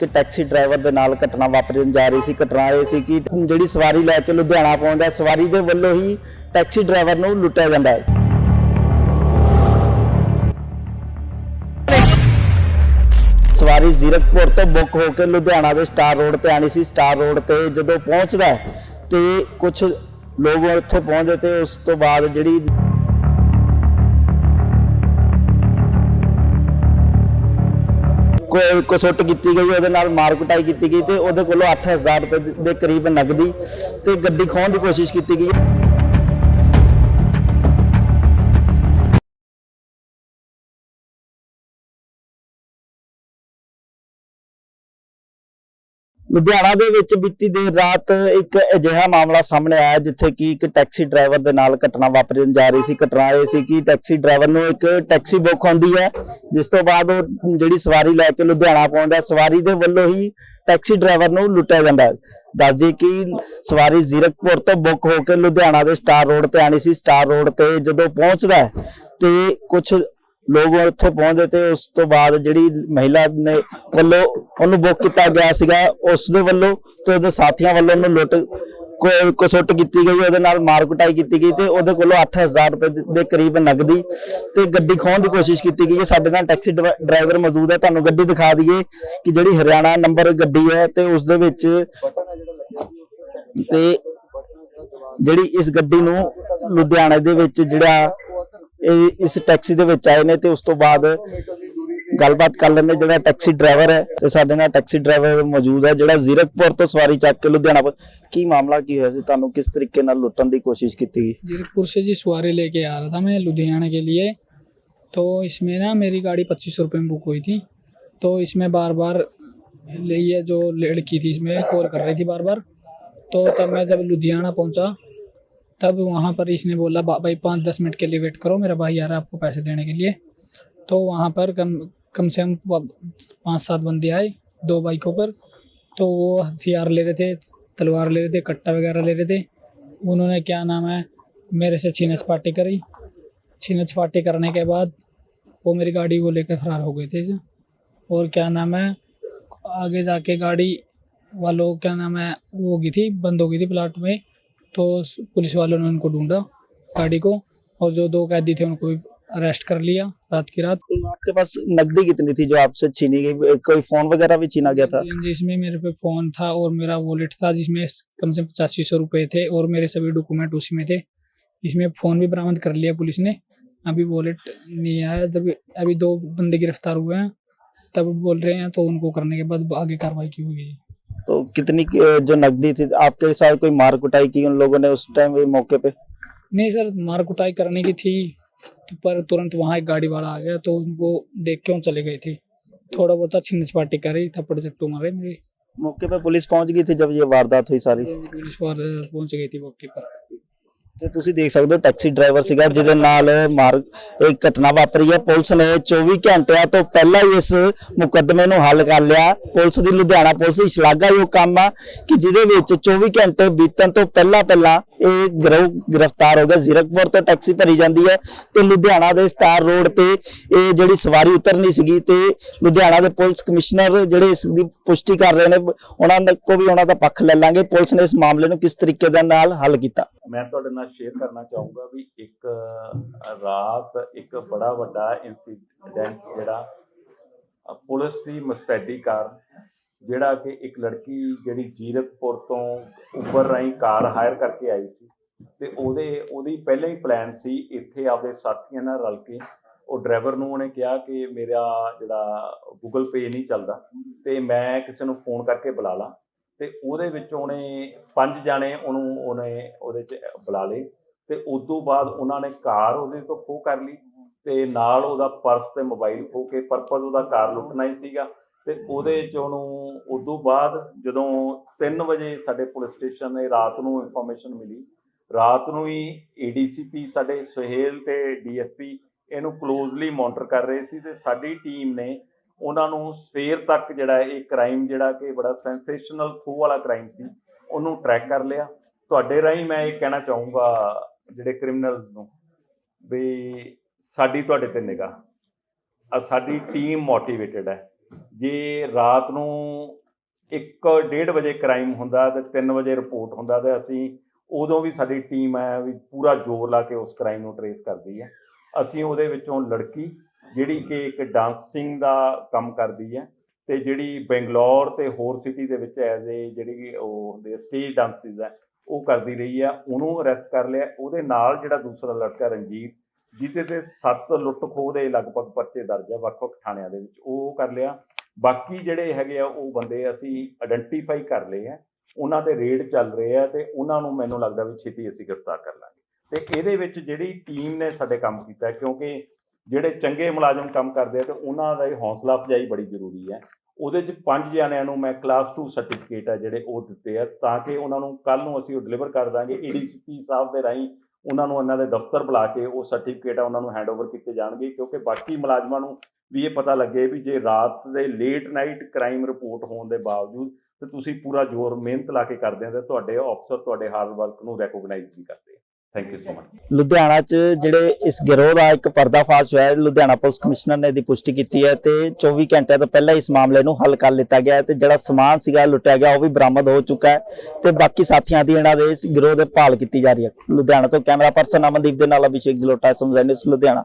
ਕਿ taxi driver ਦੇ ਨਾਲ ਘਟਨਾ ਵਾਪਰਨ ਜਾ ਰਹੀ ਸੀ, ਘਟਨਾ ਇਹ ਸੀ ਕਿ ਜਿਹੜੀ ਸਵਾਰੀ ਲੈ ਕੇ ਲੁਧਿਆਣਾ ਪਹੁੰਚਦਾ ਸਵਾਰੀ ਦੇ ਵੱਲੋਂ ਹੀ ਟੈਕਸੀ ਡਰਾਈਵਰ ਨੂੰ ਲੁੱਟਿਆ ਜਾਂਦਾ ਹੈ। ਸਵਾਰੀ ਜ਼ੀਰਕਪੁਰ ਤੋਂ ਬੁੱਕ ਹੋ ਕੇ ਲੁਧਿਆਣਾ ਦੇ ਸਟਾਰ ਰੋਡ ਤੇ ਆਣੀ ਸੀ। ਸਟਾਰ ਰੋਡ ਤੇ ਜਦੋਂ ਪਹੁੰਚਦਾ ਤੇ ਕੁਝ ਲੋਕ ਉੱਥੇ ਪਹੁੰਚਦੇ ਤੇ ਉਸ ਤੋਂ ਬਾਅਦ ਜਿਹੜੀ ਕਸੁੱਟ ਕੀਤੀ ਗਈ, ਉਹਦੇ ਨਾਲ ਮਾਰ ਕੁਟਾਈ ਕੀਤੀ ਗਈ ਤੇ ਉਹਦੇ ਕੋਲੋਂ 8000 ਰੁਪਏ ਦੇ ਕਰੀਬ ਨਗਦੀ ਤੇ ਗੱਡੀ ਖੋਹਣ ਦੀ ਕੋਸ਼ਿਸ਼ ਕੀਤੀ ਗਈ। ਲੁਧਿਆਣਾ ਦੇ ਵਿੱਚ ਬੀਤੀ ਦੇਰ ਰਾਤ ਇੱਕ ਅਜਿਹਾ ਮਾਮਲਾ ਸਾਹਮਣੇ ਆਇਆ ਜਿੱਥੇ ਕਿ ਇੱਕ ਟੈਕਸੀ ਡਰਾਈਵਰ ਦੇ ਨਾਲ ਘਟਨਾ ਵਾਪਰਨ ਜਾ ਰਹੀ ਸੀ। ਘਟਨਾ ਇਹ ਸੀ ਕਿ ਟੈਕਸੀ ਡਰਾਈਵਰ ਨੂੰ ਇੱਕ ਟੈਕਸੀ ਬੁੱਕ ਹੁੰਦੀ ਹੈ, ਜਿਸ ਤੋਂ ਬਾਅਦ ਉਹ ਜਿਹੜੀ ਸਵਾਰੀ ਲੈ ਕੇ ਲੁਧਿਆਣਾ ਪਹੁੰਚਦਾ, ਸਵਾਰੀ ਦੇ ਵੱਲੋਂ ਹੀ ਟੈਕਸੀ ਡਰਾਈਵਰ ਨੂੰ ਲੁੱਟਿਆ ਜਾਂਦਾ ਹੈ। ਦੱਸਦੀ ਕਿ ਸਵਾਰੀ ਜ਼ੀਰਕਪੁਰ ਤੋਂ ਬੁੱਕ ਹੋ ਕੇ ਲੁਧਿਆਣਾ ਦੇ ਸਟਾਰ ਰੋਡ ਤੇ ਆਣੀ ਸੀ। ਸਟਾਰ ਰੋਡ ਤੇ ਜਦੋਂ ਪਹੁੰਚਦਾ ਤੇ ਕੁਝ ਲੋਕ ਉੱਥੇ ਪਹੁੰਚਦੇ ਤੇ ਉਸ ਤੋਂ ਬਾਅਦ ਜਿਹੜੀ ਮਹਿਲਾ ਨੇ ਵੱਲੋਂ ਉਹਨੂੰ ਬੁੱਕ ਕੀਤਾ ਗਿਆ ਸੀਗਾ, ਉਸ ਦੇ ਵੱਲੋਂ ਤੇ ਉਹਦੇ ਸਾਥੀਆਂ ਵੱਲੋਂ ਉਹਨੂੰ ਲੁੱਟ ਕੋਈ ਕੀਤੀ ਗਈ, ਉਹਦੇ ਨਾਲ ਮਾਰ ਕੁਟਾਈ ਕੀਤੀ ਗਈ ਤੇ ਉਹਦੇ ਕੋਲੋਂ 8000 ਰੁਪਏ ਦੇ- ਕਰੀਬ ਨਗਦੀ ਤੇ ਗੱਡੀ ਖੋਹਣ ਦੀ ਕੋਸ਼ਿਸ਼ ਕੀਤੀ ਗਈ ਹੈ ਸਾਡੇ ਨਾਲ ਟੈਕਸੀ ਡਰਾਈਵਰ ਮੌਜੂਦ ਹੈ, ਤੁਹਾਨੂੰ ਗੱਡੀ ਦਿਖਾ ਦਈਏ ਕਿ ਜਿਹੜੀ ਹਰਿਆਣਾ ਨੰਬਰ ਗੱਡੀ ਹੈ ਤੇ ਉਸ ਦੇ ਵਿੱਚ ਤੇ ਜਿਹੜੀ ਇਸ ਗੱਡੀ ਨੂੰ ਲੁਧਿਆਣੇ ਦੇ ਵਿੱਚ ਜਿਹੜਾ ਇਹ ਇਸ ਟੈਕਸੀ ਦੇ ਵਿੱਚ ਆਏ ਨੇ ਤੇ ਉਸ ਤੋਂ ਬਾਅਦ ਗੱਲਬਾਤ ਕਰ ਲੈਂਦੇ ਜਿਹੜਾ ਟੈਕਸੀ ਡਰਾਈਵਰ ਹੈ ਤੇ ਸਾਡੇ ਨਾਲ ਟੈਕਸੀ ਡਰਾਈਵਰ ਮੌਜੂਦ ਹੈ ਜਿਹੜਾ ਜ਼ੀਰਕਪੁਰ ਤੋਂ ਸਵਾਰੀ ਚੱਕ ਕੇ ਲੁਧਿਆਣਾ ਪ- ਕੀ ਮਾਮਲਾ ਕੀ ਹੋਇਆ ਸੀ ਤੁਹਾਨੂੰ ਕਿਸ ਤਰੀਕੇ ਨਾਲ ਲੁੱਟਣ ਦੀ ਕੋਸ਼ਿਸ਼ ਕੀਤੀ ਗਈ जीरकपुर से जी सवारी लेके आ रहा था मैं लुधियाना के लिए तो इसमें ना मेरी गाड़ी पच्चीस सौ रुपये में बुक हुई थी तो इसमें बार बार ये जो लड़की थी इसमें कॉल कर रही थी बार बार तो तब मैं जब लुधियाना पहुंचा तब वहाँ पर इसने बोला भाई, पाँच दस मिनट के लिए वेट करो मेरा भाई आ रहा है आपको पैसे देने के लिए। तो वहाँ पर कम कम से कम पाँच सात बंदे आए दो बाइकों पर। तो वो हथियार ले रहे थे, तलवार ले रहे थे, कट्टा वगैरह ले रहे थे। उन्होंने क्या नाम है, मेरे से छीनच पार्टी करी। छीनच पार्टी करने के बाद वो मेरी गाड़ी वो लेकर फरार हो गए थे। और क्या नाम है, आगे जाके गाड़ी वालों, क्या नाम है, वो हो गई थी, बंद हो गई थी प्लाट में। तो पुलिस वालों ने उनको ढूंढा गाड़ी को और जो दो कैदी थे उनको भी अरेस्ट कर लिया रात की रात। तो आपके पास नकदी कितनी थी जो आपसे छीनी गई? कोई फ़ोन वगैरह भी छीना गया था? जिसमें मेरे पे फ़ोन था और मेरा वॉलेट था जिसमें कम से कम पचासी सौ रुपये थे और मेरे सभी डॉक्यूमेंट उसी में थे। इसमें फ़ोन भी बरामद कर लिया पुलिस ने। अभी वॉलेट नहीं आया। तभी अभी दो बंदे गिरफ़्तार हुए हैं तब बोल रहे हैं तो उनको करने के बाद आगे कार्रवाई की हुई है तो कितनी जो नकदी थी आपके साथ कोई मार कुटाई की उन लोगों ने उस टाइम मौके पे? नहीं सर मार कुटाई करने की थी तो पर तुरंत वहाँ एक गाड़ी वाला आ गया तो उनको देख के चले गए थे। थोड़ा बहुत छिन्न छपाटी करी थप्पड़ चट्टू मारे मेरे। मौके पर पुलिस पहुँच गई थी जब ये वारदात हुई सारी? पुलिस वारदात पहुँच गई थी मौके पर। ਤੇ ਤੁਸੀਂ ਦੇਖ ਸਕਦੇ ਹੋ ਟੈਕਸੀ ਡਰਾਈਵਰ ਸੀਗਾ ਜਿਹਦੇ ਨਾਲ ਮਾਰ ਇੱਕ ਘਟਨਾ ਵਾਪਰੀ ਹੈ। ਪੁਲਿਸ ਨੇ 24 ਘੰਟਿਆਂ ਤੋਂ ਪਹਿਲਾਂ ਹੀ ਇਸ ਮੁਕੱਦਮੇ ਨੂੰ ਹੱਲ ਕਰ ਲਿਆ। ਪੁਲਿਸ ਦੀ ਲੁਧਿਆਣਾ ਪੁਲਿਸ ਦੀ ਸ਼ਲਾਘਾਯੋਗ ਕੰਮ ਆ ਕਿ ਜਿਹਦੇ ਵਿੱਚ 24 ਘੰਟੇ ਬੀਤਣ ਤੋਂ ਪਹਿਲਾਂ ਪਹਿਲਾਂ ਇਹ ਗ੍ਰਿਫਤਾਰ ਹੋ ਗਿਆ। ਜ਼ੀਰਕਪੁਰ ਤੋਂ ਟੈਕਸੀ ਭਰੀ ਜਾਂਦੀ ਹੈ ਤੇ ਲੁਧਿਆਣਾ ਦੇ ਸਟਾਰ ਰੋਡ ਤੇ ਇਹ ਜਿਹੜੀ ਸਵਾਰੀ ਉਤਰਨੀ ਸੀਗੀ ਤੇ ਲੁਧਿਆਣਾ ਦੇ ਪੁਲਿਸ ਕਮਿਸ਼ਨਰ ਜਿਹੜੇ ਇਸ ਦੀ ਪੁਸ਼ਟੀ ਕਰ ਰਹੇ ਨੇ, ਉਹਨਾਂ ਨੇ ਕੋ ਵੀ ਉਹਨਾਂ ਦਾ ਪੱਖ ਲੈ ਲਾਂਗੇ। ਪੁਲਿਸ ਨੇ ਇਸ ਮਾਮਲੇ ਨੂੰ ਕਿਸ ਤਰੀਕੇ ਦੇ ਨਾਲ ਹੱਲ ਕੀਤਾ? ਮੈਂ ਤੁਹਾਡੇ ਨਾਲ ਸ਼ੇਅਰ ਕਰਨਾ ਚਾਹੂੰਗਾ ਵੀ ਇੱਕ ਰਾਤ ਇੱਕ ਬੜਾ ਵੱਡਾ ਇਨਸੀਡੈਂਟ ਜਿਹੜਾ ਪੁਲਿਸ ਦੀ ਮੁਸਤੈਦੀ ਕਾਰਨ ਜਿਹੜਾ ਕਿ ਇੱਕ ਲੜਕੀ ਜਿਹੜੀ ਜੀਰਕਪੁਰ ਤੋਂ ਉੱਪਰ ਰਾਹੀਂ ਕਾਰ ਹਾਇਰ ਕਰਕੇ ਆਈ ਸੀ ਤੇ ਉਹਦੇ, ਉਹਦੀ ਪਹਿਲਾਂ ਹੀ ਪਲਾਨ ਸੀ ਇੱਥੇ ਆਪਦੇ ਸਾਥੀਆਂ ਨਾਲ ਰਲ ਕੇ, ਉਹ ਡਰਾਈਵਰ ਨੂੰ ਉਹਨੇ ਕਿਹਾ ਕਿ ਮੇਰਾ ਜਿਹੜਾ ਗੂਗਲ ਪੇ ਨਹੀਂ ਚੱਲਦਾ ਤੇ ਮੈਂ ਕਿਸੇ ਨੂੰ ਫੋਨ ਕਰਕੇ ਬੁਲਾ ਲਾਂ। ਤੇ ਉਹਦੇ ਵਿੱਚ ਉਹਨੇ ਪੰਜ ਜਾਣੇ ਉਹਨੂੰ ਉਹਨੇ ਉਹਦੇ ਚ ਬੁਲਾ ਲਏ ਤੇ ਉਸ ਤੋਂ ਬਾਅਦ ਉਹਨਾਂ ਨੇ ਕਾਰ ਉਹਦੇ ਤੋਂ ਖੋਹ ਕਰ ਲਈ ਤੇ ਨਾਲ ਉਹਦਾ ਪਰਸ ਤੇ ਮੋਬਾਈਲ ਖੋ ਕੇ ਪਰਪਸ ਉਹਦਾ ਕਾਰ ਲੁੱਟਣਾ ਹੀ ਸੀਗਾ ਤੇ ਉਹਦੇ ਚ ਉਹਨੂੰ ਉਸ ਤੋਂ ਬਾਅਦ ਜਦੋਂ 3 ਵਜੇ ਸਾਡੇ ਪੁਲਿਸ ਸਟੇਸ਼ਨ ਨੇ ਰਾਤ ਨੂੰ ਇਨਫੋਰਮੇਸ਼ਨ ਮਿਲੀ, ਰਾਤ ਨੂੰ ਹੀ ਏਡੀਸੀਪੀ ਸਾਡੇ ਸੁਹੇਲ ਤੇ ਡੀਐਸਪੀ ਇਹਨੂੰ ਕਲੋਜ਼ਲੀ ਮੋਨਿਟਰ ਕਰ ਰਹੇ ਸੀ ਤੇ ਸਾਡੀ ਟੀਮ ਨੇ ਉਹਨਾਂ ਨੂੰ ਸਵੇਰ ਤੱਕ ਜਿਹੜਾ ਇਹ ਕ੍ਰਾਈਮ ਜਿਹੜਾ ਕਿ ਬੜਾ ਸੈਂਸੇਸ਼ਨਲ ਥੂ ਵਾਲਾ ਕ੍ਰਾਈਮ ਸੀ, ਉਹਨੂੰ ਟਰੈਕ ਕਰ ਲਿਆ। ਤੁਹਾਡੇ ਰਾਹੀਂ ਮੈਂ ਇਹ ਕਹਿਣਾ ਚਾਹੂੰਗਾ ਜਿਹੜੇ ਕ੍ਰਿਮੀਨਲਸ ਨੂੰ ਵੀ ਸਾਡੀ ਤੁਹਾਡੇ ਤੇ ਨਿਗਾਹ ਆ ਸਾਡੀ ਟੀਮ ਮੋਟੀਵੇਟਡ ਹੈ। ਜੇ ਰਾਤ ਨੂੰ 1:30 ਵਜੇ ਕ੍ਰਾਈਮ ਹੁੰਦਾ ਤੇ 3 ਵਜੇ ਰਿਪੋਰਟ ਹੁੰਦਾ ਤੇ ਅਸੀਂ ਉਦੋਂ ਵੀ ਸਾਡੀ ਟੀਮ ਹੈ ਵੀ ਪੂਰਾ ਜ਼ੋਰ ਲਾ ਕੇ ਉਸ ਕ੍ਰਾਈਮ ਨੂੰ ਟਰੇਸ ਕਰਦੀ ਹੈ। ਅਸੀਂ ਉਹਦੇ ਵਿੱਚੋਂ ਲੜਕੀ ਜਿਹੜੀ ਕਿ ਇੱਕ ਡਾਂਸਿੰਗ ਦਾ ਕੰਮ ਕਰਦੀ ਹੈ ਤੇ ਜਿਹੜੀ ਬੰਗਲੌਰ ਤੇ ਹੋਰ ਸਿਟੀ ਦੇ ਵਿੱਚ ਐਜ਼ ਏ ਜਿਹੜੀ ਉਹ ਹੁੰਦੇ ਸਟੇਜ ਡਾਂਸਿਸ ਹੈ, ਉਹ ਕਰਦੀ ਰਹੀ ਆ ਉਹਨੂੰ ਅਰੈਸਟ ਕਰ ਲਿਆ, ਉਹਦੇ ਨਾਲ ਜਿਹੜਾ ਦੂਸਰਾ ਲੜਕਾ ਰਣਜੀਤ, ਜਿਹਦੇ ਤੇ ਸੱਤ ਲੁੱਟ ਖੋਹ ਦੇ ਲਗਭਗ ਪਰਚੇ ਦਰਜ ਆ ਵੱਖ-ਵੱਖ ਥਾਣਿਆਂ ਦੇ ਵਿੱਚ, ਉਹ ਕਰ ਲਿਆ। ਬਾਕੀ ਜਿਹੜੇ ਹੈਗੇ ਆ, ਉਹ ਬੰਦੇ ਅਸੀਂ ਆਇਡੈਂਟੀਫਾਈ ਕਰ ਲਏ ਆ ਉਹਨਾਂ ਤੇ ਰੇਡ ਚੱਲ ਰਹੇ ਆ ਤੇ ਉਹਨਾਂ ਨੂੰ ਮੈਨੂੰ ਲੱਗਦਾ ਵੀ ਛੇਤੀ ਅਸੀਂ ਗ੍ਰਿਫਤਾਰ ਕਰ ਲਾਂਗੇ। ਤੇ ਇਹਦੇ ਵਿੱਚ ਜਿਹੜੀ ਟੀਮ ਨੇ ਸਾਡੇ ਕੰਮ ਕੀਤਾ, ਕਿਉਂਕਿ ਜਿਹੜੇ ਚੰਗੇ ਮੁਲਾਜ਼ਮ ਕੰਮ ਕਰਦੇ ਆ ਤੇ ਉਹਨਾਂ ਦਾ ਇਹ ਹੌਸਲਾ ਅਫਜ਼ਾਈ ਬੜੀ ਜ਼ਰੂਰੀ ਹੈ। ਉਹਦੇ ਚ ਪੰਜ ਜਣਿਆਂ ਨੂੰ ਮੈਂ ਕਲਾਸ 2 ਸਰਟੀਫਿਕੇਟ ਆ ਜਿਹੜੇ ਉਹ ਦਿੱਤੇ ਆ ਤਾਂ ਕਿ ਉਹਨਾਂ ਨੂੰ ਕੱਲ ਨੂੰ ਅਸੀਂ ਉਹ ਡਿਲੀਵਰ ਕਰ ਦਾਂਗੇ। ਏਡੀਸੀਪੀ ਸਾਹਿਬ ਦੇ ਰਾਹੀਂ ਉਹਨਾਂ ਨੂੰ ਉਹਨਾਂ ਦੇ ਦਫ਼ਤਰ ਬੁਲਾ ਕੇ ਉਹ ਸਰਟੀਫਿਕੇਟ ਆ ਉਹਨਾਂ ਨੂੰ ਹੈਂਡਓਵਰ ਕੀਤੇ ਜਾਣਗੇ ਕਿਉਂਕਿ ਬਾਕੀ ਮੁਲਾਜ਼ਮਾਂ ਨੂੰ ਵੀ ਇਹ ਪਤਾ ਲੱਗੇ ਵੀ ਜੇ ਰਾਤ ਦੇ ਲੇਟ ਨਾਈਟ ਕ੍ਰਾਈਮ ਰਿਪੋਰਟ ਹੋਣ ਦੇ ਬਾਵਜੂਦ ਤੇ ਤੁਸੀਂ ਪੂਰਾ ਜ਼ੋਰ ਮਿਹਨਤ ਲਾ ਕੇ ਕਰਦੇ ਆ ਤੇ ਤੁਹਾਡੇ ਅਫਸਰ ਤੁਹਾਡੇ ਹਾਰਡ ਵਰਕ ਨੂੰ ਰੈਕੋਗਨਾਈਜ਼ ਵੀ ਕਰਦੇ thank you so much Ludhiana 'ਚ ਜਿਹੜੇ ਇਸ ਗਿਰੋਹ ਦਾ ਇੱਕ ਪਰਦਾਫਾਸ਼ ਹੋਇਆ ਲੁਧਿਆਣਾ ਪੁਲਿਸ ਕਮਿਸ਼ਨਰ ਨੇ ਇਹਦੀ ਪੁਸ਼ਟੀ ਕੀਤੀ ਹੈ ਤੇ 24 ਘੰਟਿਆਂ ਤੋਂ ਪਹਿਲਾਂ ਇਸ ਮਾਮਲੇ ਨੂੰ ਹੱਲ ਕਰ ਲਿੱਤਾ ਗਿਆ ਤੇ ਜਿਹੜਾ ਸਮਾਨ ਸੀਗਾ, ਲੁੱਟਿਆ ਗਿਆ, ਉਹ ਵੀ ਬਰਾਮਦ ਹੋ ਚੁੱਕਾ ਹੈ ਤੇ ਬਾਕੀ ਸਾਥੀਆਂ ਦੀ ਇਹਨਾਂ ਦੇ ਇਸ ਗਿਰੋਹ ਦੇ ਭਾਲ ਕੀਤੀ ਜਾ ਰਹੀ ਹੈ। ਲੁਧਿਆਣਾ ਤੋਂ ਕੈਮਰਾ ਪਰਸਨ ਅਮਨਦੀਪ ਦੇ ਨਾਲ ਅਭਿਸ਼ੇਕ ਜਲੋਟਾ ਸਮਝਾਈਨਸ ਲੁਧਿਆਣਾ।